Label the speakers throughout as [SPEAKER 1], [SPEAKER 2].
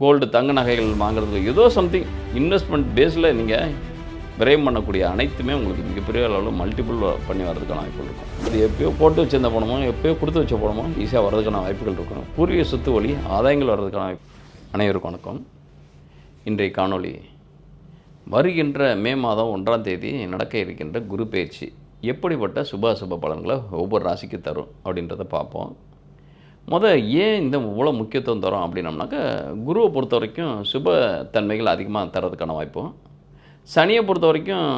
[SPEAKER 1] Gold தங்க நகைகள் வாங்குறதுக்கு ஏதோ சம்திங் இன்வெஸ்ட்மெண்ட் பேஸில் நீங்கள் விரயம் பண்ணக்கூடிய அனைத்துமே உங்களுக்கு மிகப்பெரிய அளவில் மல்டிபிள் பண்ணி வரதுக்கான வாய்ப்புகள் இருக்கும். இது எப்பயோ போட்டு வச்சிருந்த பணமோ எப்பயோ கொடுத்து வச்ச பணமோ ஈஸியாக வரதுக்கான வாய்ப்புகள் இருக்கும். பூர்வீக சொத்து வழி ஆதாயங்கள் வர்றதுக்கான வாய்ப்பு அனைவருக்கும் வணக்கம். இன்றைய காணொளி வருகின்ற மே மாதம் ஒன்றாம் தேதி நடக்க இருக்கின்ற குரு பயிற்சி எப்படிப்பட்ட சுப அசுப பலன்களை ஒவ்வொரு ராசிக்கு தரும் அப்படின்றத பார்ப்போம். முத ஏன் இந்த இவ்வளோ முக்கியத்துவம் தரும் அப்படின்னம்னாக்க குருவை பொறுத்த வரைக்கும் சுப தன்மைகள் அதிகமாக தரதுக்கான வாய்ப்பும் சனியை பொறுத்த வரைக்கும்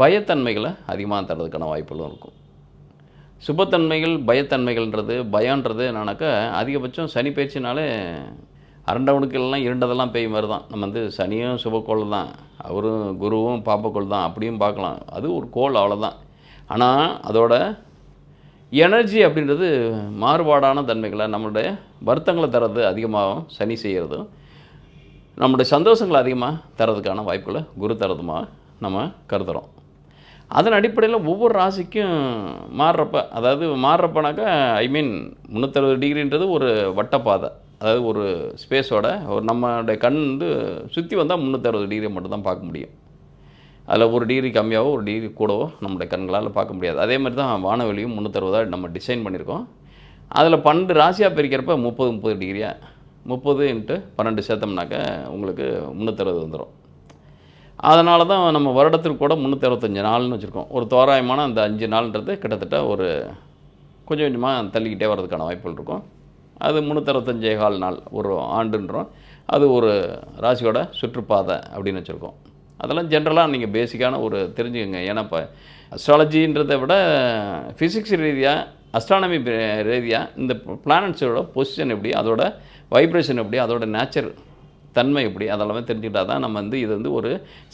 [SPEAKER 1] பயத்தன்மைகளை அதிகமாக தரதுக்கான வாய்ப்புகளும் இருக்கும். சுபத்தன்மைகள் பயத்தன்மைகள்ன்றது பயன்றது என்னன்னாக்கா அதிகபட்சம் சனி பயிற்சினாலே அரண்டவனுக்கெல்லாம் இருண்டதெல்லாம் பேய் மாதிரி தான். நம்ம வந்து சனியும் சுபக்கோள் தான். அவரும் குருவும் பாப்பக்கோள் தான். அப்படியும் பார்க்கலாம். அது ஒரு கோள் அவ்வளோதான் ஆனால் அதோட எனர்ஜி அப்படின்றது மாறுபாடான தன்மைகளை நம்மளுடைய வருத்தங்களை தர்றது அதிகமாகவும் சனி செய்கிறதும் நம்முடைய சந்தோஷங்களை அதிகமாக தரதுக்கான வாய்ப்புகளை குரு தரதுமாக நம்ம கருதுகிறோம் அதன் அடிப்படையில் ஒவ்வொரு ராசிக்கும் மாறுறப்ப அதாவது மாறுறப்பனாக்கா ஐ மீன் முந்நூற்றறுபது டிகிரின்றது ஒரு வட்டப்பாதை. அதாவது ஒரு ஸ்பேஸோட ஒரு நம்மளுடைய கண் வந்து சுற்றி வந்தால் முந்நூற்றறுபது டிகிரி மட்டும்தான் பார்க்க முடியும். அதில் ஒரு டிகிரி கம்மியாகவோ ஒரு டிகிரி கூடவோ நம்முடைய கண்களால் பார்க்க முடியாது. அதே மாதிரி தான் வானவெளியும் முந்நூற்றறுபதாக நம்ம டிசைன் பண்ணியிருக்கோம். அதில் பன்னெண்டு ராசியாக பிரிக்கிறப்ப முப்பது முப்பது டிகிரியாக முப்பது இன்ட்டு பன்னெண்டு சேர்த்தோம்னாக்க உங்களுக்கு முந்நூற்றறுபது வந்துடும் அதனால தான் நம்ம வருடத்திற்கு கூட முந்நூற்றி நாள்னு வச்சுருக்கோம். ஒரு தோராயமான அந்த அஞ்சு நாள்ன்றது கிட்டத்தட்ட ஒரு கொஞ்சம் கொஞ்சமாக தள்ளிக்கிட்டே வர்றதுக்கான வாய்ப்புகள் இருக்கும். அது முந்நூற்றறுபத்தஞ்சே கால் நாள் ஒரு ஆண்டுன்றோம். அது ஒரு ராசியோட சுற்றுப்பாதை அப்படின்னு வச்சுருக்கோம். அதெல்லாம் ஜென்ரலாக நீங்கள் பேசிக்கான ஒரு தெரிஞ்சுக்கோங்க. ஏன்னா இப்போ அஸ்ட்ராலஜின்றதை விட ஃபிசிக்ஸ் ரீதியாக அஸ்ட்ரானமி ரீதியாக இந்த பிளானட்ஸோட பொசிஷன் எப்படி அதோட வைப்ரேஷன் எப்படி அதோட நேச்சர் தன்மை எப்படி அதெல்லாமே தெரிஞ்சுக்கிட்டா தான் நம்ம வந்து இது வந்து ஒரு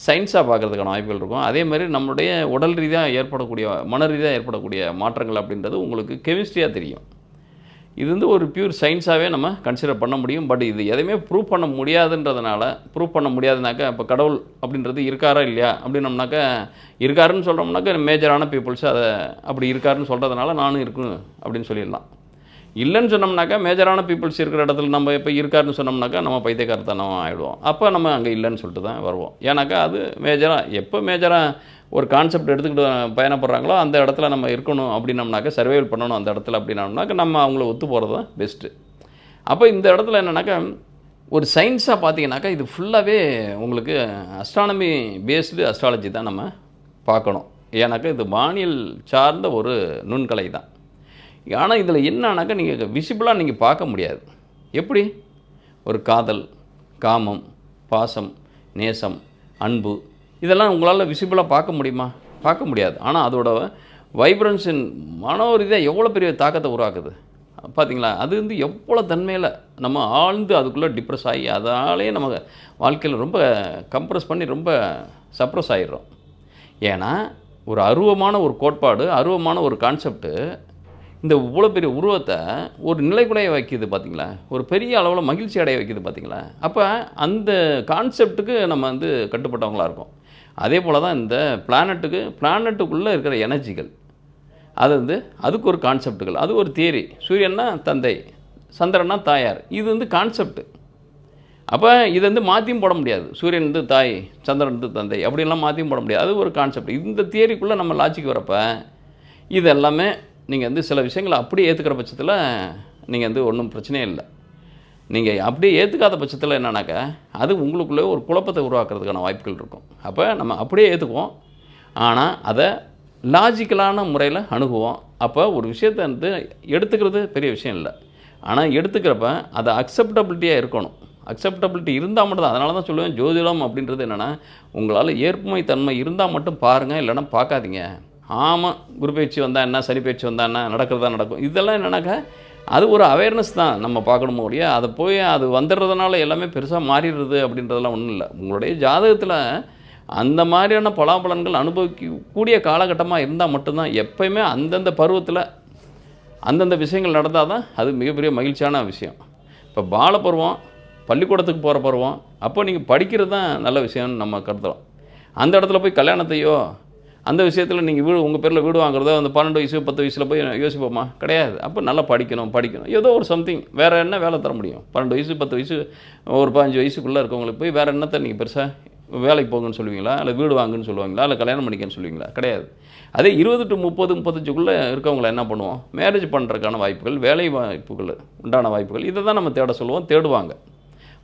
[SPEAKER 1] சயின்ஸாக பார்க்குறதுக்கான வாய்ப்புகள் இருக்கும். அதே மாதிரி நம்மளுடைய உடல் ரீதியாக ஏற்படக்கூடிய மன ரீதியாக ஏற்படக்கூடிய மாற்றங்கள் அப்படின்றது உங்களுக்கு கெமிஸ்ட்ரியாக தெரியும். இது வந்து ஒரு பியூர் சயின்ஸாகவே நம்ம கன்சிடர் பண்ண முடியும். பட் இது எதையுமே ப்ரூவ் பண்ண முடியாதுன்றதுனால ப்ரூவ் பண்ண முடியாதுனாக்கா இப்போ கடவுள் அப்படின்றது இருக்காரா இல்லையா? அப்படின்னம்னாக்கா இருக்காருன்னு சொல்கிறோம்னாக்கா மேஜரான பீப்புள்ஸ் அதை அப்படி இருக்காருன்னு சொல்கிறதுனால நானும் இருக்கும் அப்படின்னு சொல்லிடலாம். இல்லைன்னு சொன்னோம்னாக்கா மேஜரான பீப்புள்ஸ் இருக்கிற இடத்துல நம்ம இப்போ இருக்காருன்னு சொன்னோம்னாக்கா நம்ம பைத்தியக்காரத்தனம் ஆகிடுவோம் அப்போ நம்ம அங்கே இல்லைன்னு சொல்லிட்டு தான் வருவோம். ஏன்னாக்கா அது மேஜராக எப்போ மேஜராக ஒரு கான்செப்ட் எடுத்துக்கிட்டு பயணப்படுறாங்களோ அந்த இடத்துல நம்ம இருக்கணும் அப்படின்னம்னாக்கா சர்வைவல் பண்ணணும் அந்த இடத்துல அப்படின்னம்னாக்கா நம்ம அவங்கள ஒத்து போகிறது தான் பெஸ்ட்டு அப்போ இந்த இடத்துல என்னென்னாக்கா ஒரு சயின்ஸாக பார்த்தீங்கன்னாக்கா இது ஃபுல்லாகவே உங்களுக்கு அஸ்ட்ரானமி பேஸ்டு அஸ்ட்ராலஜி தான் நம்ம பார்க்கணும். ஏன்னாக்கா இது வானியல் சார்ந்த ஒரு நுண்கலை தான். ஆனால் இதில் என்னன்னாக்கா நீங்கள் விசிபிளாக நீங்கள் பார்க்க முடியாது. எப்படி? ஒரு காதல் காமம் பாசம் நேசம் அன்பு இதெல்லாம் உங்களால் விசிபிளாக பார்க்க முடியுமா? பார்க்க முடியாது. ஆனால் அதோட வைப்ரன்ஸின் மனோ ரீதியாக எவ்வளோ பெரிய தாக்கத்தை உருவாக்குது? பார்த்தீங்களா அது வந்து எவ்வளோ தன்மையில் நம்ம ஆழ்ந்து அதுக்குள்ளே டிப்ரெஸ் ஆகி அதாலே நம்ம வாழ்க்கையில் ரொம்ப கம்ப்ரெஸ் பண்ணி ரொம்ப சப்ரஸ் ஆகிடுறோம் ஏன்னா ஒரு அருவமான ஒரு கோட்பாடு அருவமான ஒரு கான்செப்ட்டு இந்த இவ்வளோ பெரிய உருவத்தை ஒரு நிலைக்குலைய வைக்கிது பார்த்தீங்களா ஒரு பெரிய அளவில் மகிழ்ச்சி அடைய வைக்கிது பார்த்தீங்களா அப்போ அந்த கான்செப்ட்டுக்கு நம்ம வந்து கட்டுப்பட்டவங்களாக இருக்கோம். அதே போல் தான் இந்த பிளானட்டுக்கு பிளானட்டுக்குள்ளே இருக்கிற எனர்ஜிகள் அது வந்து அதுக்கு ஒரு கான்செப்ட்டுகள் அது ஒரு தியரி சூரியன்னா தந்தை சந்திரன்னா தாயார். இது வந்து கான்செப்ட் அப்போ இதை வந்து மாற்றியும் போட முடியாது. சூரியன் வந்து தாய் சந்திரன் வந்து தந்தை. அப்படிலாம் மாற்றியும் போட முடியாது. அது ஒரு கான்செப்ட் இந்த தியரிக்குள்ளே நம்ம லாஜிக் வரப்போ இது எல்லாமே நீங்கள் வந்து சில விஷயங்களை அப்படியே ஏற்றுக்கிற பட்சத்தில் நீங்கள் வந்து ஒன்றும் பிரச்சனையே இல்லை. நீங்கள் அப்படியே ஏற்றுக்காத பட்சத்தில் என்னன்னாக்கா அது உங்களுக்குள்ளே ஒரு குழப்பத்தை உருவாக்குறதுக்கான வாய்ப்புகள் இருக்கும். அப்போ நம்ம அப்படியே ஏற்றுக்குவோம் ஆனால் அதை லாஜிக்கலான முறையில் அணுகுவோம். அப்போ ஒரு விஷயத்தை வந்து எடுத்துக்கிறது பெரிய விஷயம் இல்லை. ஆனால் எடுத்துக்கிறப்ப அது அக்செப்டபிலிட்டியாக இருக்கணும். அக்செப்டபிலிட்டி இருந்தால் மட்டும் தான் அதனால தான் சொல்லுவேன் ஜோதிடம் அப்படின்றது என்னென்னா உங்களால் ஏற்புமை தன்மை இருந்தால் மட்டும் பாருங்கள் இல்லைன்னா பார்க்காதீங்க. ஆமாம் குரு பயிற்சி வந்தால் என்ன சனி பயிற்சி வந்தால் என்ன நடக்கிறதா நடக்கும். இதெல்லாம் என்னென்னாக்கா அது ஒரு அவேர்னஸ் தான் நம்ம பார்க்கணுமோ ஒழிய அதை போய் அது வந்துடுறதுனால எல்லாமே பெருசாக மாறிடுறது அப்படின்றதெல்லாம் ஒன்றும் இல்லை. உங்களுடைய ஜாதகத்தில் அந்த மாதிரியான பலாபலன்கள் அனுபவிக்கக்கூடிய காலகட்டமாக இருந்தால் மட்டும்தான் எப்பயுமே அந்தந்த பருவத்தில் அந்தந்த விஷயங்கள் நடந்தால் தான் அது மிகப்பெரிய மகிழ்ச்சியான விஷயம். இப்போ பால பருவம் பள்ளிக்கூடத்துக்கு போகிற பருவம் அப்போ நீங்கள் படிக்கிறது தான் நல்ல விஷயம்னு நம்ம கருதுகிறோம் அந்த இடத்துல போய் கல்யாணத்தையோ அந்த விஷயத்தில் நீங்கள் வீடு உங்கள் பேரில் வீடு வாங்குறதோ அந்த பன்னெண்டு வயசு பத்து வயசில் போய் யோசிப்போமா? கிடையாது. அப்போ நல்லா படிக்கணும் படிக்கணும். ஏதோ ஒரு சம்திங் வேறு என்ன வேலை தர முடியும்? பன்னெண்டு வயசு பத்து வயசு ஒரு பதினஞ்சு வயசுக்குள்ளே இருக்கவங்களுக்கு போய் வேறு என்னத்தை நீங்கள் பெருசாக வேலைக்கு போங்கன்னு சொல்லுவீங்களா? இல்லை வீடு வாங்குன்னு சொல்லுவாங்களா? இல்லை கல்யாணம் பண்ணிக்கன்னு சொல்லுவீங்களா? கிடையாது. அதே இருபது டு முப்பது முப்பத்தஞ்சுக்குள்ளே இருக்கவங்கள என்ன பண்ணுவோம்? மேரேஜ் பண்ணுறதுக்கான வாய்ப்புகள் வேலை வாய்ப்புகள் உண்டான வாய்ப்புகள் இதை தான் நம்ம தேட சொல்லுவோம் தேடுவாங்க.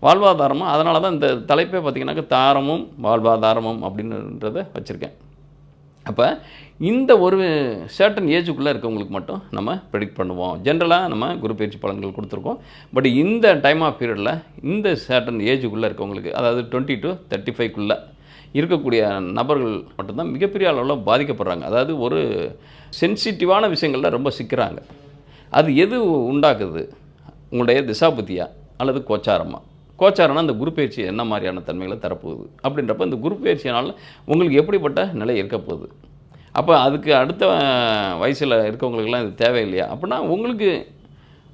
[SPEAKER 1] வாழ்வாதாரமும் அதனால தான் இந்த தலைப்பே பார்த்திங்கனாக்கா தாரமும் வாழ்வாதாரமும் அப்படின்றத வச்சுருக்கேன். அப்போ இந்த ஒரு சர்டன் ஏஜுக்குள்ளே இருக்கவங்களுக்கு மட்டும் நம்ம ப்ரெடிக்ட் பண்ணுவோம். ஜென்ரலாக நம்ம குரு பயிற்சி பலன்கள் கொடுத்துருக்கோம். பட் இந்த டைம் ஆஃப் பீரியடில் இந்த சர்டன் ஏஜுக்குள்ளே இருக்கவங்களுக்கு அதாவது டுவெண்ட்டி டு தேர்ட்டி ஃபைவ்க்குள்ளே இருக்கக்கூடிய நபர்கள் மட்டும்தான் மிகப்பெரிய அளவில் பாதிக்கப்படுறாங்க. அதாவது ஒரு சென்சிட்டிவான விஷயங்களில் ரொம்ப சிக்கிறாங்க. அது எது உண்டாக்குது? உங்களுடைய திசாபுத்தியா அல்லது கோச்சாரமாக கோச்சாரம்னா அந்த குரு பயிற்சி என்ன மாதிரியான தன்மைகளை தரப்போகுது? அப்படின்றப்ப இந்த குரு பயிற்சியினால் உங்களுக்கு எப்படிப்பட்ட நிலை இருக்க போகுது? அப்போ அதுக்கு அடுத்த வயசில் இருக்கவங்களுக்கெல்லாம் இது தேவையில்லையா? அப்படின்னா உங்களுக்கு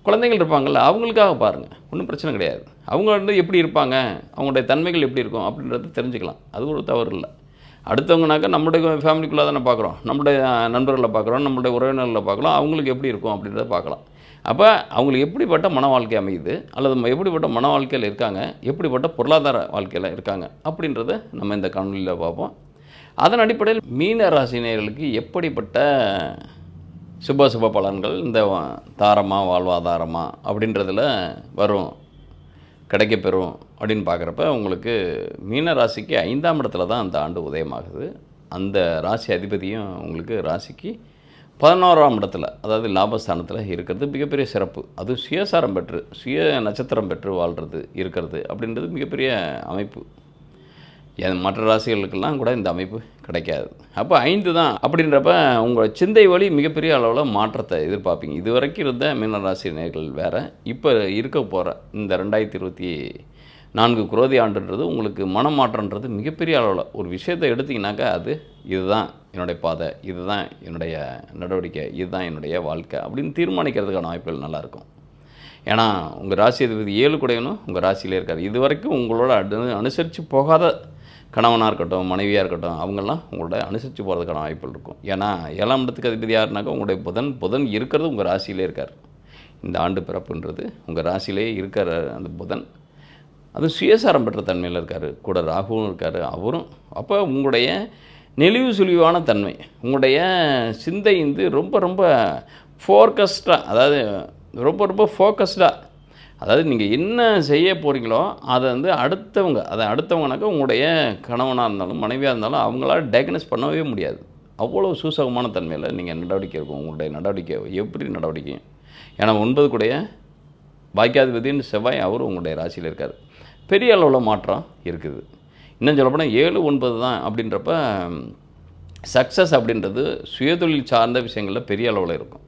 [SPEAKER 1] குழந்தைகள் இருப்பாங்கள்ல அவங்களுக்காக பாருங்கள் ஒன்றும் பிரச்சனை கிடையாது. அவங்க வந்து எப்படி இருப்பாங்க? அவங்களுடைய தன்மைகள் எப்படி இருக்கும்? அப்படின்றத தெரிஞ்சுக்கலாம். அது ஒரு தவறு இல்லை. அடுத்தவங்கனாக்கா நம்முடைய ஃபேமிலிக்குள்ளே தானே பார்க்குறோம் நம்முடைய நண்பர்களை பார்க்குறோம் நம்முடைய உறவினர்களை பார்க்கலாம் அவங்களுக்கு எப்படி இருக்கும் அப்படின்றத பார்க்கலாம் அப்போ அவங்களுக்கு எப்படிப்பட்ட மன வாழ்க்கை அமையுது? அல்லது எப்படிப்பட்ட மன வாழ்க்கையில் இருக்காங்க? எப்படிப்பட்ட பொருளாதார வாழ்க்கையில் இருக்காங்க? அப்படின்றத நம்ம இந்த காணொலியில் பார்ப்போம். அதன் அடிப்படையில் மீன ராசினியர்களுக்கு எப்படிப்பட்ட சுப சுப பலன்கள்? இந்த தாரமாக வாழ்வாதாரமாக அப்படின்றதில் வரும். கிடைக்கப்பெறும் அப்படின்னு பார்க்குறப்ப உங்களுக்கு மீன ராசிக்கு ஐந்தாம் இடத்துல தான் அந்த ஆண்டு உதயமாகுது. அந்த ராசி அதிபதியும் உங்களுக்கு ராசிக்கு பதினோராம் இடத்துல அதாவது லாபஸ்தானத்தில் இருக்கிறது மிகப்பெரிய சிறப்பு. அது சுயசாரம் பெற்று சுய நட்சத்திரம் பெற்று வாழ்கிறது இருக்கிறது அப்படின்றது மிகப்பெரிய அமைப்பு. மற்ற ராசிகளுக்கெல்லாம் கூட இந்த அமைப்பு கிடைக்காது. அப்போ ஐந்து தான் அப்படின்றப்ப உங்கள் சிந்தை வழி மிகப்பெரிய அளவில் மாற்றத்தை எதிர்பார்ப்பீங்க. இது வரைக்கும் இருந்த மீனராசி நேர்கள் வேறு இப்போ இருக்க போகிற இந்த ரெண்டாயிரத்தி இருபத்தி நான்கு குரோதி ஆண்டுன்றது உங்களுக்கு மனமாற்றன்றது மிகப்பெரிய அளவில் ஒரு விஷயத்தை எடுத்திங்கனாக்கா அது இதுதான். என்னுடைய பாதை இதுதான் என்னுடைய நடவடிக்கை இதுதான் என்னுடைய வாழ்க்கை அப்படின்னு தீர்மானிக்கிறதுக்கான வாய்ப்புகள் நல்லாயிருக்கும். ஏன்னா உங்கள் ராசி அதிபதி ஏழு குடையனும் உங்கள் ராசியிலே இருக்கார். இது வரைக்கும் உங்களோட அனு அனுசரித்து போகாத கணவனாக இருக்கட்டும் மனைவியாக இருக்கட்டும் அவங்கெல்லாம் உங்களோட அனுசரித்து போகிறதுக்கான வாய்ப்புகள் இருக்கும். ஏன்னா ஏழாம் இடத்துக்கு அதிபதி யாருனாக்கா உங்களுடைய புதன் புதன் இருக்கிறது உங்கள் ராசியிலே இருக்கார். இந்த ஆண்டு பிறப்புன்றது உங்கள் ராசியிலே இருக்கிற அந்த புதன் அது சுயசாரம் பெற்ற தன்மையில் இருக்கார். கூட ராகுவும் இருக்கார் அவரும். அப்போ உங்களுடைய நெளிவு சுழிவான தன்மை. உங்களுடைய சிந்தை வந்து ரொம்ப ரொம்ப ஃபோர்கஸ்டாக அதாவது ரொம்ப ரொம்ப ஃபோக்கஸ்டாக அதாவது நீங்கள் என்ன செய்ய போகிறீங்களோ அதை வந்து அடுத்தவங்க அதை அடுத்தவங்கனாக்கா உங்களுடைய கணவனாக இருந்தாலும் மனைவியாக இருந்தாலும் அவங்களால டயக்னஸ் பண்ணவே முடியாது. அவ்வளோ சூசகமான தன்மையில் நீங்கள் நடவடிக்கை இருக்கும் உங்களுடைய நடவடிக்கை எப்படி நடவடிக்கை? ஏன்னா ஒன்பது கூடைய பாக்கியாதிபதினு செவ்வாய் அவரும் உங்களுடைய ராசியில் இருக்கார். பெரிய அளவில் மாற்றம் இருக்குது. இன்னும் சொல்லப்போனால் ஏழு ஒன்பது தான் அப்படின்றப்ப சக்ஸஸ் அப்படின்றது சுயதொழில் சார்ந்த விஷயங்களில் பெரிய அளவில் இருக்கும்.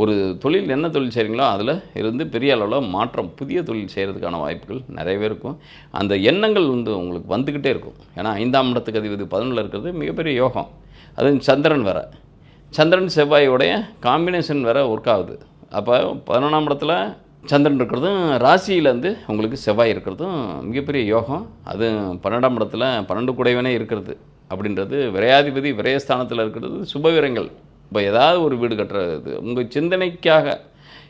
[SPEAKER 1] ஒரு தொழில் என்ன தொழில் செய்கிறீங்களோ அதில் இருந்து பெரிய அளவில் மாற்றம் புதிய தொழில் செய்கிறதுக்கான வாய்ப்புகள் நிறையவே இருக்கும். அந்த எண்ணங்கள் வந்து உங்களுக்கு வந்துக்கிட்டே இருக்கும். ஏன்னா ஐந்தாம் இடத்துக்கு அதிபதி பதினொன்றில் இருக்கிறது மிகப்பெரிய யோகம். அது சந்திரன் வேற. சந்திரன் செவ்வாயோடைய காம்பினேஷன் வேறு ஒர்க் ஆகுது. அப்போ பதினொன்றாம் இடத்துல சந்திரன் இருக்கிறதும் ராசியிலேருந்து உங்களுக்கு செவ்வாய் இருக்கிறதும் மிகப்பெரிய யோகம். அது பன்னெண்டாம் இடத்துல பன்னெண்டு குடைவனே இருக்கிறது அப்படின்றது விரையாதிபதி விரயஸ்தானத்தில் இருக்கிறது சுபவிரங்கள் இப்போ ஏதாவது ஒரு வீடு கட்டுறது உங்கள் சிந்தனைக்காக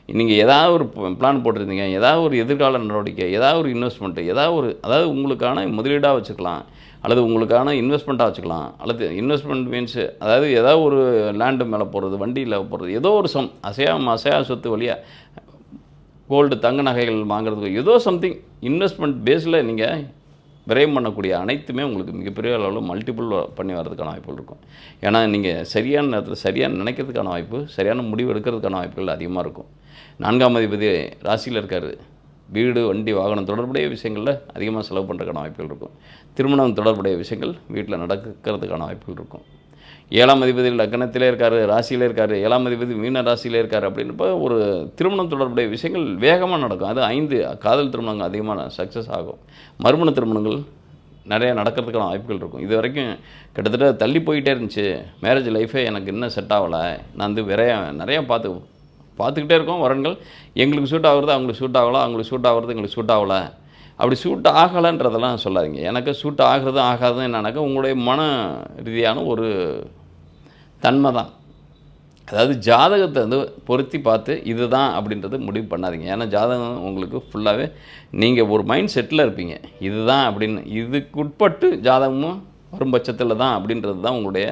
[SPEAKER 1] நீங்கள் ஏதாவது ஒரு பிளான் போட்டிருந்தீங்க ஏதாவது ஒரு எதிர்கால நடவடிக்கை ஏதாவது ஒரு இன்வெஸ்ட்மெண்ட்டு ஏதாவது ஒரு அதாவது உங்களுக்கான முதலீடாக வச்சுக்கலாம் அல்லது உங்களுக்கான இன்வெஸ்ட்மெண்ட்டாக வச்சுக்கலாம் அல்லது இன்வெஸ்ட்மெண்ட் மீன்ஸ் அதாவது ஏதாவது ஒரு லேண்டு மேலே போகிறது வண்டியில் போகிறது ஏதோ ஒரு சம் அசையா அசையா சொத்து வழியாக கோல்டு தங்க நகைகள் வாங்குறதுக்கு ஏதோ சம்திங் இன்வெஸ்ட்மெண்ட் பேஸில் நீங்கள் விரயம் பண்ணக்கூடிய அனைத்துமே உங்களுக்கு மிகப்பெரிய அளவில் மல்டிபிள் பண்ணி வர்றதுக்கான வாய்ப்புகள் இருக்கும். ஏன்னா நீங்கள் சரியான நேரத்தில் சரியான நினைக்கிறதுக்கான வாய்ப்பு சரியான முடிவு எடுக்கிறதுக்கான வாய்ப்புகள் அதிகமாக இருக்கும். நான்காம் அதிபதி ராசியில் இருக்கார். வீடு வண்டி வாகனம் தொடர்புடைய விஷயங்களில் அதிகமாக செலவு பண்ணுறதுக்கான வாய்ப்புகள் இருக்கும். திருமணம் தொடர்புடைய விஷயங்கள் வீட்டில் நடக்கிறதுக்கான வாய்ப்புகள் இருக்கும். ஏழாம் அதிபதி லக்னத்திலே இருக்கார் ராசியிலே இருக்கார் ஏழாம் அதிபதி மீன ராசியிலே இருக்கார் அப்படின்றப்ப ஒரு திருமணம் தொடர்புடைய விஷயங்கள் வேகமாக நடக்கும். அது ஐந்து காதல் திருமணங்கள் அதிகமான சக்ஸஸ் ஆகும். மறுமண திருமணங்கள் நிறையா நடக்கிறதுக்கான வாய்ப்புகள் இருக்கும். இது வரைக்கும் கிட்டத்தட்ட தள்ளி போயிட்டே இருந்துச்சு. மேரேஜ் லைஃபே எனக்கு இன்னும் செட் ஆகலை. நான் வந்து விரைய நிறையா பார்த்து பார்த்துக்கிட்டே இருக்கோம் வரன்கள். எங்களுக்கு சூட் ஆகுறது அவங்களுக்கு சூட் ஆகலாம் அவங்களுக்கு சூட் ஆகுறது எங்களுக்கு சூட் ஆகலை. அப்படி சூட் ஆகலைன்றதெல்லாம் சொல்லாதீங்க. எனக்கு சூட் ஆகிறது ஆகாதுன்னு என்னன்னாக்கா உங்களுடைய மன ரீதியான ஒரு தன்மை தான் அதாவது ஜாதகத்தை வந்து பொருத்தி பார்த்து இதுதான் அப்படின்றது முடிவு பண்ணாதீங்க. ஏன்னா ஜாதகம் உங்களுக்கு ஃபுல்லாகவே நீங்கள் ஒரு மைண்ட் செட்டில் இருப்பீங்க. இதுதான் அப்படின்னு இதுக்கு உட்பட்டு ஜாதகமும் வரும் பட்சத்தில் தான் அப்படின்றது தான் உங்களுடைய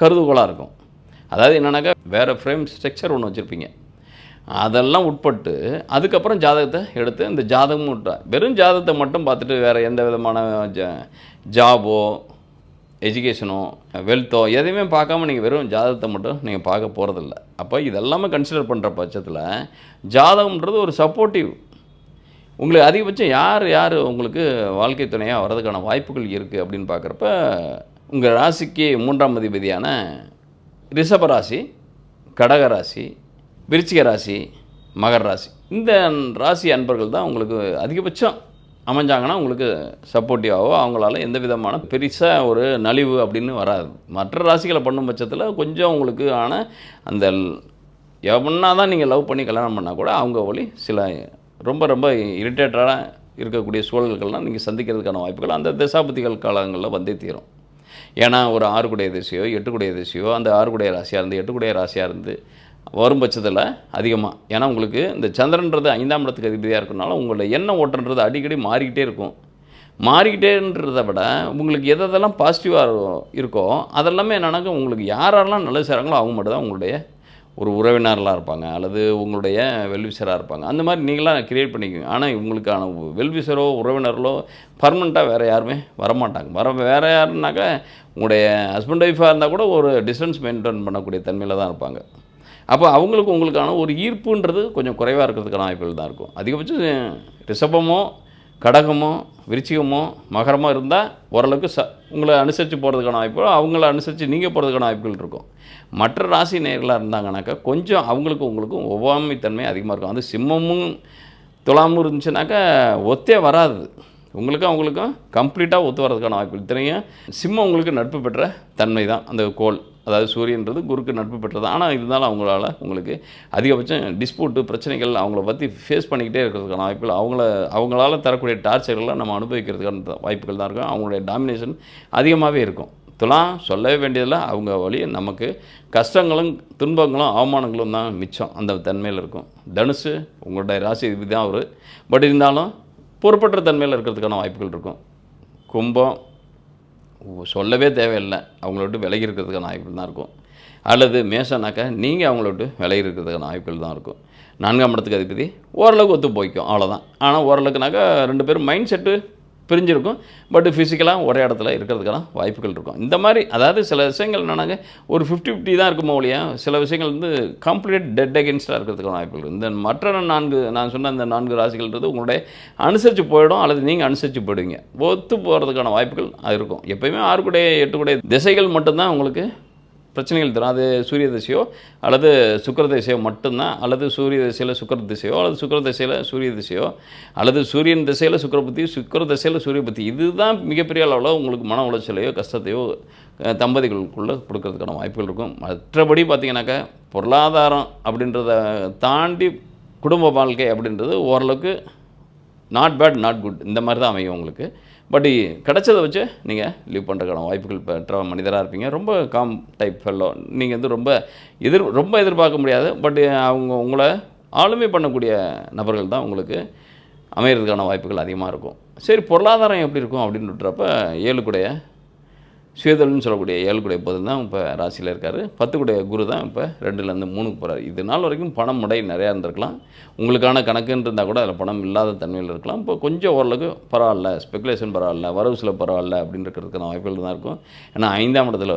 [SPEAKER 1] கருதுகோளாக இருக்கும். அதாவது என்னென்னாக்கா வேறு ஃப்ரேம் ஸ்ட்ரக்சர் ஒன்று வச்சுருப்பீங்க. அதெல்லாம் உட்பட்டு அதுக்கப்புறம் ஜாதகத்தை எடுத்து இந்த ஜாதகமும் விட்டா வெறும் ஜாதகத்தை மட்டும் பார்த்துட்டு வேறு எந்த விதமான ஜ ஜாபோ எஜுகேஷனோ வெல்த்தோ எதையுமே பார்க்காம நீங்கள் வெறும் ஜாதகத்தை மட்டும் நீங்கள் பார்க்க போகிறதில்ல அப்போ இதெல்லாமே கன்சிடர் பண்ணுற பட்சத்தில் ஜாதகம்ன்றது ஒரு சப்போர்ட்டிவ் உங்களுக்கு அதிகபட்சம் யார் யார் உங்களுக்கு வாழ்க்கை துணையாக வர்றதுக்கான வாய்ப்புகள் இருக்குது அப்படின்னு பார்க்குறப்ப உங்கள் ராசிக்கு மூன்றாம் அதிபதியான ரிஷப ராசி கடக ராசி விருச்சிக ராசி மகர ராசி. இந்த ராசி அன்பர்கள் தான் உங்களுக்கு அதிகபட்சம் அமைஞ்சாங்கன்னா உங்களுக்கு சப்போர்ட்டிவாகவோ அவங்களால எந்த விதமான பெருசாக ஒரு நலிவு அப்படின்னு வராது. மற்ற ராசிகளை பண்ணும் பட்சத்தில் கொஞ்சம் உங்களுக்கு ஆன அந்த எவனா தான் நீங்கள் லவ் பண்ணி கல்யாணம் பண்ணால் கூட அவங்க வழி சில ரொம்ப ரொம்ப இரிட்டேட்டடாக இருக்கக்கூடிய சூழல்கள்லாம் நீங்கள் சந்திக்கிறதுக்கான வாய்ப்புகள் அந்த தசாபதிகள் காலங்களில் வந்தே தீரும். ஏன்னா ஒரு ஆறுக்குடைய திசையோ எட்டுக்குடைய திசையோ அந்த ஆறுக்குடைய ராசியாக இருந்து எட்டுக்குடைய ராசியாக இருந்து வரும் பட்சத்தில் அதிகமாக ஏன்னா உங்களுக்கு இந்த சந்திரன்றது ஐந்தாம் இடத்துக்கு அதிபதியாக இருக்கனால உங்களோட எண்ண ஓட்டன்றது அடிக்கடி மாறிக்கிட்டே இருக்கும். மாறிக்கிட்டேன்றதை விட உங்களுக்கு எது எதெல்லாம் பாசிட்டிவாக இருக்கோ அதெல்லாமே என்னென்னாக்கா உங்களுக்கு யாரெல்லாம் நல்லது செய்கிறாங்களோ அவங்க மட்டும் தான் உங்களுடைய ஒரு உறவினர்களாக இருப்பாங்க அல்லது உங்களுடைய வெல்விசராக இருப்பாங்க. அந்த மாதிரி நீங்களாம் கிரியேட் பண்ணிக்கோங்க. ஆனால் உங்களுக்கான வெல்விசரோ உறவினர்களோ பர்மனெண்ட்டாக வேறு யாருமே வரமாட்டாங்க. வர வேறு யாருனாக்கா உங்களுடைய ஹஸ்பண்ட் ஒய்ஃபாக இருந்தால் கூட ஒரு டிஸ்டன்ஸ் மெயின்டைன் பண்ணக்கூடிய தன்மையில் தான் இருப்பாங்க. அப்போ அவங்களுக்கு உங்களுக்கான ஒரு ஈர்ப்புன்றது கொஞ்சம் குறைவாக இருக்கிறதுக்கான வாய்ப்புகள் தான் இருக்கும். அதிகபட்சம் ரிஷபமோ கடகமோ விருச்சிகமோ மகரமோ இருந்தால் ஓரளவுக்கு ச உங்களை அனுசரித்து போகிறதுக்கான வாய்ப்புகள் அவங்கள அனுசரித்து நீங்கள் போகிறதுக்கான வாய்ப்புகள் இருக்கும். மற்ற ராசி நேர்களாக இருந்தாங்கனாக்கா கொஞ்சம் அவங்களுக்கும் உங்களுக்கும் ஒவ்வாமைத்தன்மை அதிகமாக இருக்கும். அது சிம்மமும் துலாமும் இருந்துச்சுனாக்கா ஒத்தே வராது. உங்களுக்கும் அவங்களுக்கும் கம்ப்ளீட்டாக ஒத்து வரதுக்கான வாய்ப்பு இத்தனையும் சிம்மம் உங்களுக்கு நட்பு பெற்ற தன்மை தான். அந்த கோல். அதாவது சூரியன்றது குருக்கு நட்பு பெற்றது. ஆனால் இருந்தாலும் அவங்களால உங்களுக்கு அதிகபட்சம் டிஸ்பியூட்டு பிரச்சனைகள் அவங்கள பற்றி ஃபேஸ் பண்ணிக்கிட்டே இருக்கிறதுக்கான வாய்ப்புகள் அவங்கள அவங்களால தரக்கூடிய டார்ச்சர்கள்லாம் நம்ம அனுபவிக்கிறதுக்கான வாய்ப்புகள் தான் இருக்கும். அவங்களுடைய டாமினேஷன் அதிகமாகவே இருக்கும். துலாம் சொல்லவே வேண்டியதில் அவங்க வழி நமக்கு கஷ்டங்களும் துன்பங்களும் அவமானங்களும் தான் மிச்சம். அந்த தன்மையில் இருக்கும். தனுசு உங்களுடைய ராசி இது தான் அவர். பட் இருந்தாலும் பொறுப்பற்ற தன்மையில் இருக்கிறதுக்கான வாய்ப்புகள் இருக்கும். கும்பம் சொல்லவே தேவையில்லை. அவங்கள விட்டு விலகி இருக்கிறதுக்கான வாய்ப்புகள் தான் இருக்கும். அல்லது மேசனாக்கா நீங்கள் அவங்கள விட்டு விலகி இருக்கிறதுக்கான வாய்ப்புகள் தான் இருக்கும். நான்காம் இடத்துக்கு அதிபதி ஓரளவுக்கு ஒத்து போய்க்கும். அவ்வளோதான் ஆனால் ஓரளவுக்குனாக்கா ரெண்டு பேரும் மைண்ட் செட்டு பிரிஞ்சிருக்கும். பட் ஃபிசிக்கலாக ஒரே இடத்துல இருக்கிறதுக்கான வாய்ப்புகள் இருக்கும். இந்த மாதிரி அதாவது சில விஷயங்கள் என்னென்னாங்க ஒரு ஃபிஃப்டி ஃபிஃப்டி தான் இருக்குமோ ஒழியா சில விஷயங்கள் வந்து கம்ப்ளீட் டெட் அகேன்ஸ்டாக இருக்கிறதுக்கான வாய்ப்புகள் இந்த மற்ற நான்கு நான் சொன்ன அந்த நான்கு ராசிகள்ன்றது உங்களுடைய அனுசரித்து போயிடும் அல்லது நீங்கள் அனுசரித்து போயிடுவீங்க. ஒத்து போகிறதுக்கான வாய்ப்புகள் அது இருக்கும். எப்பயுமே ஆறுக்குடைய எட்டுக்குடைய திசைகள் மட்டும்தான் உங்களுக்கு பிரச்சனைகள் தரும் அது சூரிய திசையோ அல்லது சுக்கிர திசையோ மட்டும்தான் அல்லது சூரிய திசையில் சுக்கர திசையோ அல்லது சுக்கிர திசையில் சூரிய திசையோ அல்லது சூரியன் திசையில் சுக்கர புத்தி சுக்கிர திசையில் சூரிய புத்தி. இதுதான் மிகப்பெரிய அளவில் உங்களுக்கு மன உளைச்சலையோ கஷ்டத்தையோ தம்பதிகளுக்குள்ளே கொடுக்கறதுக்கான வாய்ப்புகள் இருக்கும். மற்றபடி பார்த்திங்கனாக்கா பொருளாதாரம் அப்படின்றத தாண்டி குடும்ப வாழ்க்கை அப்படின்றது ஓரளவுக்கு நாட் பேட் நாட் குட் இந்த மாதிரி தான் அமையும் உங்களுக்கு. பட் கிடைச்சதை வச்சு நீங்கள் லீவ் பண்ணுறதுக்கான வாய்ப்புகள் பெற்ற மனிதராக இருப்பீங்க? ரொம்ப காம் டைப் ஃபெல்லோ நீங்கள் வந்து ரொம்ப எதிர் ரொம்ப எதிர்பார்க்க முடியாது. பட் அவங்க உங்களை ஆளுமை பண்ணக்கூடிய நபர்கள் தான் உங்களுக்கு அமையிறதுக்கான வாய்ப்புகள் அதிகமாக இருக்கும். சரி பொருளாதாரம் எப்படி இருக்கும் அப்படின்னு விட்டுறப்ப ஏழுக்குடைய சுயதொழில்னு சொல்லக்கூடிய ஏழுக்குடைய புதன் தான் இப்போ ராசியில் இருக்கார். பத்துக்குடைய குரு தான் இப்போ ரெண்டுலேருந்து மூணுக்கு போகிறார் இது நாள் வரைக்கும் பணம் முடை நிறையா இருந்திருக்கலாம். உங்களுக்கான கணக்குன்னு இருந்தால் கூட அதில் பணம் இல்லாத தன்மையில் இருக்கலாம். இப்போ கொஞ்சம் ஓரளவுக்கு பரவாயில்ல ஸ்பெகுலேஷன் பரவாயில்ல வரவு சில பரவாயில்ல அப்படின்னு இருக்கிறதுக்கான வாய்ப்புகள் தான் இருக்கும். ஏன்னா ஐந்தாம் இடத்துல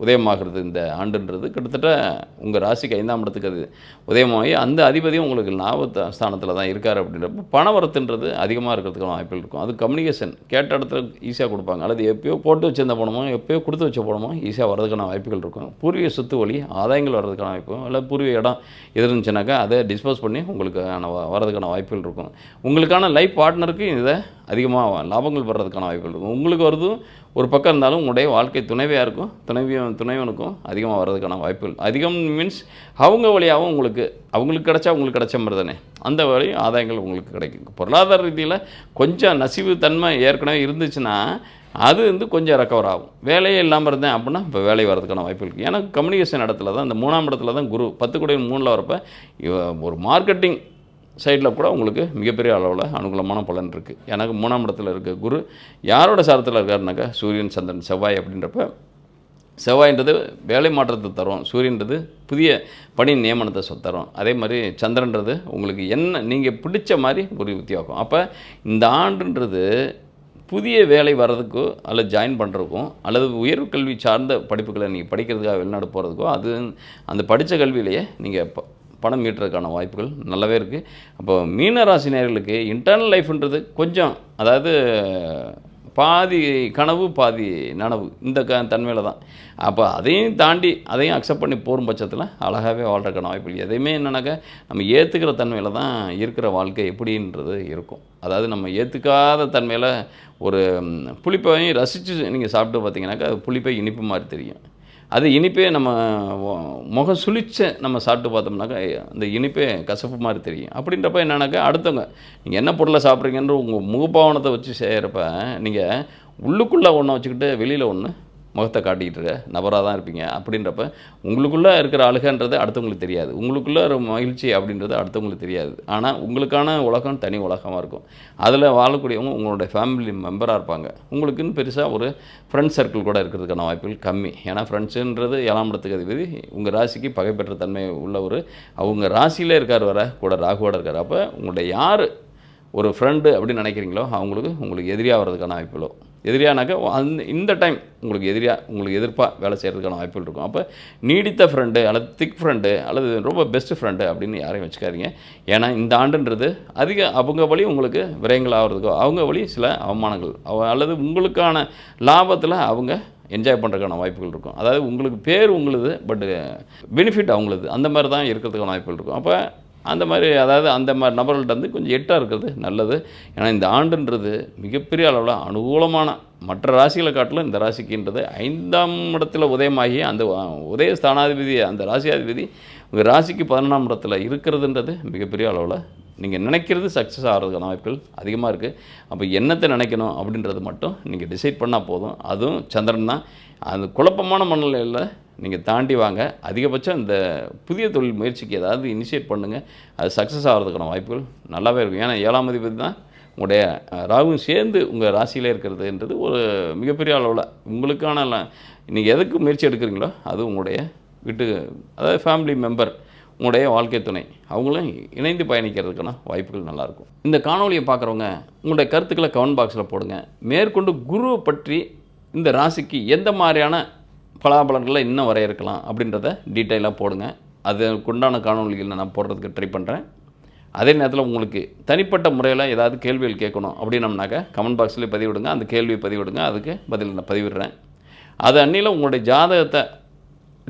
[SPEAKER 1] உதயமாகிறது இந்த ஆண்டுன்றது. கிட்டத்தட்ட உங்கள் ராசிக்கு ஐந்தாம் இடத்துக்கு அது உதயமாகி அந்த அதிபதியும் உங்களுக்கு லாப ஸ்தானத்தில் தான் இருக்கார் அப்படின்றப்ப பண வரத்துன்றது அதிகமாக இருக்கிறதுக்கான வாய்ப்புகள் இருக்கும். அது கம்யூனிகேஷன் கேட்ட இடத்துல ஈஸியாக கொடுப்பாங்க. அல்லது எப்பயோ போட்டு வச்சிருந்த பணமோ எப்பயோ கொடுத்து வச்ச பணமோ ஈஸியாக வரதுக்கான வாய்ப்புகள் இருக்கும். பூர்வீக சொத்து வழி ஆதாயங்கள் வர்றதுக்கான வாய்ப்பு அல்லது பூர்வீக இடம் எது இருந்துச்சுனாக்கா அதை டிஸ்போஸ் பண்ணி உங்களுக்கான வ- வரதுக்கான வாய்ப்புகள் இருக்கும். உங்களுக்கான லைஃப் பார்ட்னருக்கு இதை அதிகமாக லாபங்கள் வர்றதுக்கான வாய்ப்புகள் இருக்கும். உங்களுக்கு வருதும் ஒரு பக்கம் இருந்தாலும் உங்களுடைய வாழ்க்கை துணைவியாக இருக்கும் துணைவியும் துணைவனுக்கும் அதிகமாக வர்றதுக்கான வாய்ப்புகள். அதிகம் மீன்ஸ் அவங்க வழியாகவும் உங்களுக்கு அவங்களுக்கு கிடச்சா உங்களுக்கு கிடைச்ச மாதிரி தானே. அந்த வழி ஆதாயங்கள் உங்களுக்கு கிடைக்கும். பொருளாதார ரீதியில் கொஞ்சம் நசிவு தன்மை ஏற்கனவே இருந்துச்சுன்னா அது வந்து கொஞ்சம் ரெக்கவர் ஆகும். வேலையே இல்லாமல் இருந்தேன் அப்படின்னா இப்போ வேலை வரதுக்கான வாய்ப்பு இருக்குது ஏன்னா கம்யூனிகேஷன் இடத்துல தான் இந்த மூணாம் இடத்துல தான் குரு பத்து கூட மூணில் வரப்போ ஒரு மார்க்கெட்டிங் சைடில் கூட உங்களுக்கு மிகப்பெரிய அளவில் அனுகூலமான பலன் இருக்குது எனக்கு மூணாம் இடத்துல இருக்க குரு யாரோட சாரத்தில் இருக்காருனாக்கா சூரியன் சந்திரன் செவ்வாய் அப்படின்றப்ப செவ்வாயின்றது வேலை மாற்றத்தை தரும். சூரியன்றது புதிய பணி நியமனத்தை தரும். அதே மாதிரி சந்திரன்றது உங்களுக்கு என்ன நீங்கள் பிடிச்ச மாதிரி ஒரு வித்தியாகும் அப்போ இந்த ஆண்டுன்றது புதிய வேலை வர்றதுக்கோ அல்லது ஜாயின் பண்ணுறதுக்கும் அல்லது உயர்வு கல்வி சார்ந்த படிப்புகளை நீங்கள் படிக்கிறதுக்காக வெளிநாடு போகிறதுக்கோ அது அந்த படித்த கல்வியிலேயே நீங்கள் பணம் மீட்டுறதுக்கான வாய்ப்புகள் நல்லாவே இருக்குது அப்போ மீன ராசி நேயர்களுக்கு இன்டர்னல் லைஃப்ன்றது கொஞ்சம் அதாவது பாதி கனவு பாதி நனவு இந்த க தன்மையில் தான். அப்போ அதையும் தாண்டி அதையும் அக்செப்ட் பண்ணி போகும் பட்சத்தில் அழகாகவே வாழ்கிறக்கான வாய்ப்பு இல்லை எதையுமே என்னன்னாக்கா நம்ம ஏற்றுக்கிற தன்மையில் தான் இருக்கிற வாழ்க்கை எப்படின்றது இருக்கும். அதாவது நம்ம ஏற்றுக்காத தன்மையில் ஒரு புளிப்பையும் ரசித்து நீங்கள் சாப்பிட்டு பார்த்தீங்கன்னாக்கா அது புளிப்பை இனிப்பு மாதிரி தெரியும். அது இனிப்பே நம்ம முகம் சுளிச்ச நம்ம சாப்பிட்டு பார்த்தோம்னாக்கா அந்த இனிப்பே கசப்பு மாதிரி தெரியும். அப்படின்றப்ப என்னன்னாக்கா அடுத்தவங்க நீங்கள் என்ன பொருளை சாப்பிட்றீங்கன்ற உங்கள் முகபாவனத்தை வச்சு செய்கிறப்ப நீங்கள் உள்ளுக்குள்ளே ஒன்றை வச்சுக்கிட்டு வெளியில் ஒன்று முகத்தை காட்டிக்கிட்டு இருக்க நபராக தான் இருப்பீங்க. அப்படின்றப்ப உங்களுக்குள்ளே இருக்கிற அழுகன்றது அடுத்தவங்களுக்கு தெரியாது. உங்களுக்குள்ளே ஒரு மகிழ்ச்சி அப்படின்றது அடுத்தவங்களுக்கு தெரியாது. ஆனால் உங்களுக்கான உலகம் தனி உலகமாக இருக்கும். அதில் வாழக்கூடியவங்க உங்களுடைய ஃபேமிலி மெம்பராக இருப்பாங்க. உங்களுக்குன்னு பெருசாக ஒரு ஃப்ரெண்ட் சர்க்கிள் கூட இருக்கிறதுக்கான வாய்ப்புகள் கம்மி. ஏன்னா ஃப்ரெண்ட்ஸுன்றது ஏழாம் இடத்துக்கு அதிபதி. உங்கள் ராசிக்கு பகை பெற்ற தன்மை உள்ள ஒரு அவங்க ராசியிலே இருக்கார் வர கூட ராகுவோட இருக்கார். அப்போ உங்களுடைய யார் ஒரு ஃப்ரெண்டு அப்படின்னு நினைக்கிறீங்களோ அவங்களுக்கு உங்களுக்கு எதிரியாக வர்றதுக்கான வாய்ப்புகளோ எதிரியானாக்கா அந்த இந்த டைம் உங்களுக்கு எதிரியாக உங்களுக்கு எதிர்ப்பாக வேலை செய்கிறதுக்கான வாய்ப்புகள் இருக்கும். அப்போ நீடித்த ஃப்ரெண்டு அல்லது திக் ஃப்ரெண்டு அல்லது ரொம்ப பெஸ்ட் ஃப்ரெண்டு அப்படின்னு யாரையும் வச்சுக்காதீங்க. ஏன்னா இந்த ஆண்டுன்றது அதிக அவங்க வழி உங்களுக்கு விரயங்கள் ஆகிறதுக்கோ அவங்க வழி சில அவமானங்கள் அவ- அல்லது உங்களுக்கான லாபத்தில் அவங்க என்ஜாய் பண்ணுறதுக்கான வாய்ப்புகள் இருக்கும். அதாவது உங்களுக்கு பேர் உங்களுது பட்டு பெனிஃபிட் அவங்களுது. அந்த மாதிரி தான் இருக்கிறதுக்கான வாய்ப்புகள் இருக்கும். அப்போ அந்த மாதிரி அதாவது அந்த மாதிரி நபர்கள்ட்ட வந்து கொஞ்சம் எட்டாக இருக்கிறது நல்லது. ஏன்னா இந்த ஆண்டுன்றது மிகப்பெரிய அளவில் அனுகூலமான மற்ற ராசிகளை காட்டிலும் இந்த ராசிக்குன்றது ஐந்தாம் இடத்துல உதயமாகி அந்த உதய ஸ்தானாதிபதி அந்த ராசியாதிபதி உங்கள் ராசிக்கு பதினொன்றாம் இடத்துல இருக்கிறதுன்றது மிகப்பெரிய அளவில் நீங்கள் நினைக்கிறது சக்ஸஸ் ஆகிறதுக்கான வாய்ப்புகள் அதிகமாக இருக்குது அப்போ என்னத்தை நினைக்கணும் அப்படின்றது மட்டும் நீங்கள் டிசைட் பண்ணால் போதும். அதுவும் சந்திரன் தான். அந்த குழப்பமான மனநிலையில் நீங்கள் தாண்டி வாங்க. அதிகபட்சம் இந்த புதிய தொழில் முயற்சிக்கு ஏதாவது இனிஷியேட் பண்ணுங்கள் அது சக்ஸஸ் ஆகிறதுக்கான வாய்ப்புகள் நல்லாவே இருக்கும். ஏன்னா ஏழாம் அதிபதி தான் உங்களுடைய ராகுவும் சேர்ந்து உங்கள் ராசியிலே இருக்கிறதுன்றது ஒரு மிகப்பெரிய அளவில் உங்களுக்கான நீங்கள் எதுக்கு முயற்சி எடுக்கிறீங்களோ அது உங்களுடைய வீட்டு அதாவது ஃபேமிலி மெம்பர் உங்களுடைய வாழ்க்கை துணை. அவங்களும் இணைந்து பயணிக்கிறதுக்கான வாய்ப்புகள் நல்லாயிருக்கும் இந்த காணொலியை பார்க்குறவங்க உங்களுடைய கருத்துக்களை கமெண்ட் பாக்ஸில் போடுங்க. மேற்கொண்டு குருவை பற்றி இந்த ராசிக்கு எந்த மாதிரியான பலாபலன்களை இன்னும் வரையறுக்கலாம் அப்படின்றத டீட்டெயிலாக போடுங்க. அதுக்குண்டான காணொலிகள் நான் போடுறதுக்கு ட்ரை பண்ணுறேன் அதே நேரத்தில் உங்களுக்கு தனிப்பட்ட முறையில் ஏதாவது கேள்விகள் கேட்கணும் அப்படின்னம்னாக்க கமெண்ட் பாக்ஸ்லேயே பதிவிடுங்க. அந்த கேள்வியை பதிவிடுங்க. அதுக்கு பதில் நான் பதிவிடுறேன். அது அன்னியில் உங்களுடைய ஜாதகத்தை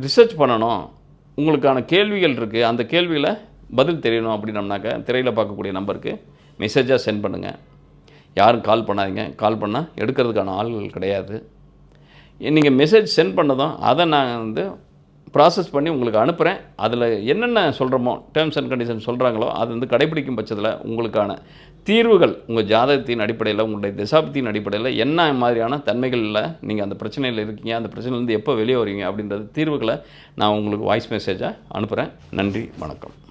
[SPEAKER 1] ரிசர்ச் பண்ணணும். உங்களுக்கான கேள்விகள் இருக்குது அந்த கேள்வியில் பதில் தெரியணும் அப்படின்னம்னாக்க திரையில் பார்க்கக்கூடிய நம்பருக்கு மெசேஜாக சென்ட் பண்ணுங்கள் யாரும் கால் பண்ணாதீங்க. கால் பண்ணால் எடுக்கிறதுக்கான ஆள்கள் கிடையாது. நீங்கள் மெசேஜ் சென்ட் பண்ணதும் அதை நான் வந்து ப்ராசஸ் பண்ணி உங்களுக்கு அனுப்புகிறேன் அதில் என்னென்ன சொல்கிறோமோ டேர்ம்ஸ் அண்ட் கண்டிஷன் சொல்கிறாங்களோ அது வந்து கடைபிடிக்கும் பட்சத்தில் உங்களுக்கான தீர்வுகள் உங்கள் ஜாதகத்தின் அடிப்படையில் உங்களுடைய திசாபத்தின் அடிப்படையில் என்ன மாதிரியான தன்மைகளில் நீங்கள் அந்த பிரச்சனையில் இருக்கீங்க அந்த பிரச்சனையிலேருந்து எப்போ வெளியே வரீங்க அப்படின்றது தீர்வுகளை நான் உங்களுக்கு வாய்ஸ் மெசேஜாக அனுப்புகிறேன் நன்றி வணக்கம்.